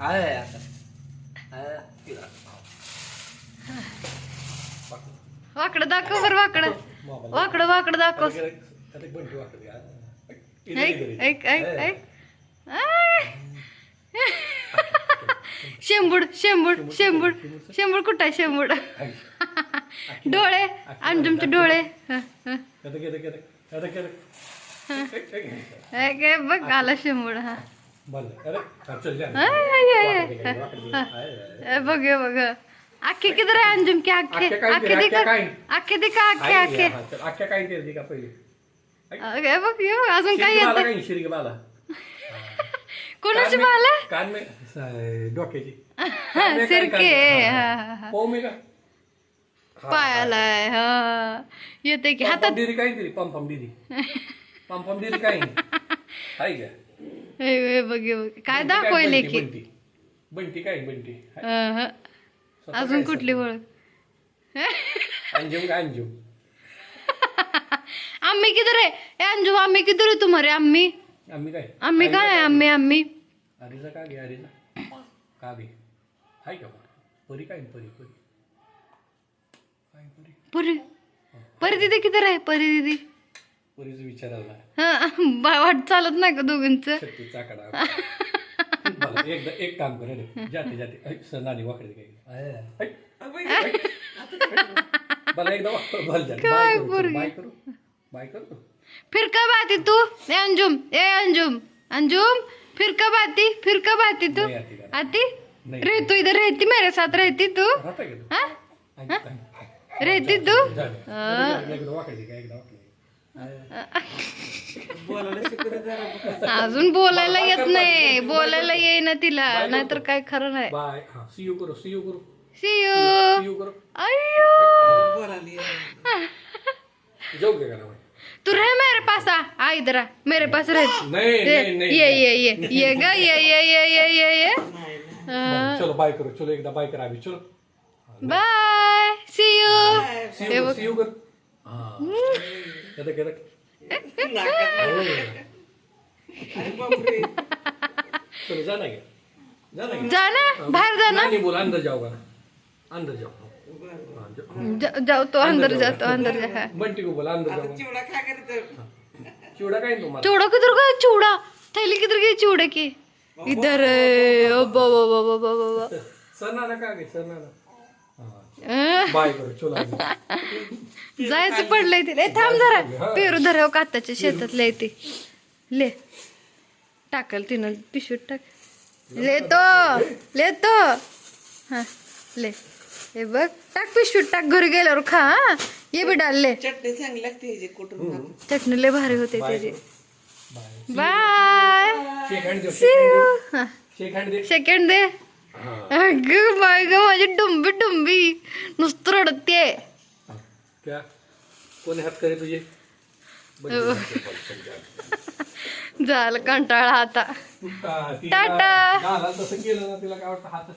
आहे. वाकडं दाखव बरं वाकडं. वाकडं वाकडं दाखव. ऐक. ऐक ऐक. शेंबूड शेंबूड शेंबूड शेंबूड. कुठं आहे शेंबूड. डोळे डोळे एक. ऐक, ऐक, बघ आला शेंबूड हा. बघ बघ आखे किती आहे अंजुमकी आखे? आखे दिख आखे दिख आखे आखे। आखे काय ते का पहिले। बघ अजून काय येत शिरगे बाला कोणाची बाला। कान मे डोक्याची सिरके का पायाला येते की हातात दिदी काय दिली पंपम दिदी। पंपम दिदी काय काय? हे, बघ हे बघ. काय दाखवले की? बंटी बंटी काय बंटी? अं, हं. स्वतः अजून काय कुठली ओळख? अंजुम का अंजुम आम्ही किधर आहे? ए अंजू आम्ही किधर आहे तुम्हारे? आम्ही? आम्ही काय? आम्ही काय आहे? आम्ही आम्ही. अरिजा का गे अरिजा? का गे? हाय का परी काय परी? परी. काय परी? परी. परी दिदी किधर आहे? परी दिदी. परीचं विचारायला हं, बा- वाट चालत नाही का दोघींच? शक्ती चाकडा मला एकदा एक काम कर रे जाते जाते. वाकडे ऐ, मला एकदा बल. काय बाय करू चल, पोरगी. बाय करू बाय करू. फिर कब आती तू? ए अंजुम ए अंजुम अंजुम फिर कब आती? फिर कब आती तू? नहीं आती घर। आती? नहीं। रह तू इधर रहती मेरे साथ रहती तू? राहता का तू? हाँ? रहती तू? झालं. एकदा- एकदा वाकडे काय एकदा वाकडे अजून बोलायला येत नाही. बोलायला येईना तिला. नाहीतर काय खरं नाही. बाय हा सी यू करू सी यू करू. सी यू सी यू करू. अयो जाऊ का ना तू रह मेरे पास. आ आ इधर आ. मेरे पास रह. नहीं ये नहीं नहीं ये ये ये. ये ग ये ये ये ये ये ये। चलो बाय करू. चलो एकदा बाय करा अभी चलो. Bye see you see you बघ. सी यू कर. हा केलं केलं चलो जाना क्या? जाना क्या? जा ना बाहेर जा ना नहीं बोला अंदर जाओगा अंदर जाओ। हाँ, जाओ। जा- जाओ तो अंदर जा तो अंदर जा। हाँ. बंटी को बोला अंदर जाओगा चिवड़ा काय आहे तुम्हाला चूड़ा किधर गया? चूड़ा। थैली किधर गई? चूड़े की। इधर है। ओ बा बा बा बा बा बा बा. सणाला का गे सणाला अं, बाय करू चलो आगे. जायचं पडलंय ए, थांब जरा. पेरू धराव काताच्या शेतात? लय ते. ले. टाकल तिनं. पिशवीत टाक. लेतो. लेतो. हा. ले. हे बघ. टाक पिशवीत टाक. घरी गेल्यावर खा हा. ये बी डाल ले. चटणी चांगली लागते कुठून. चटणी लय भारी होते बाय त्याची. बाय. हँड दे. अगं बाय ग माझी डुंबी डुंबी. नुसतं रडते क्या? कोण हात करे तुझे. झालं कंटाळा आता. टाटा. तसं केलं ना तिला काय वाटतं हात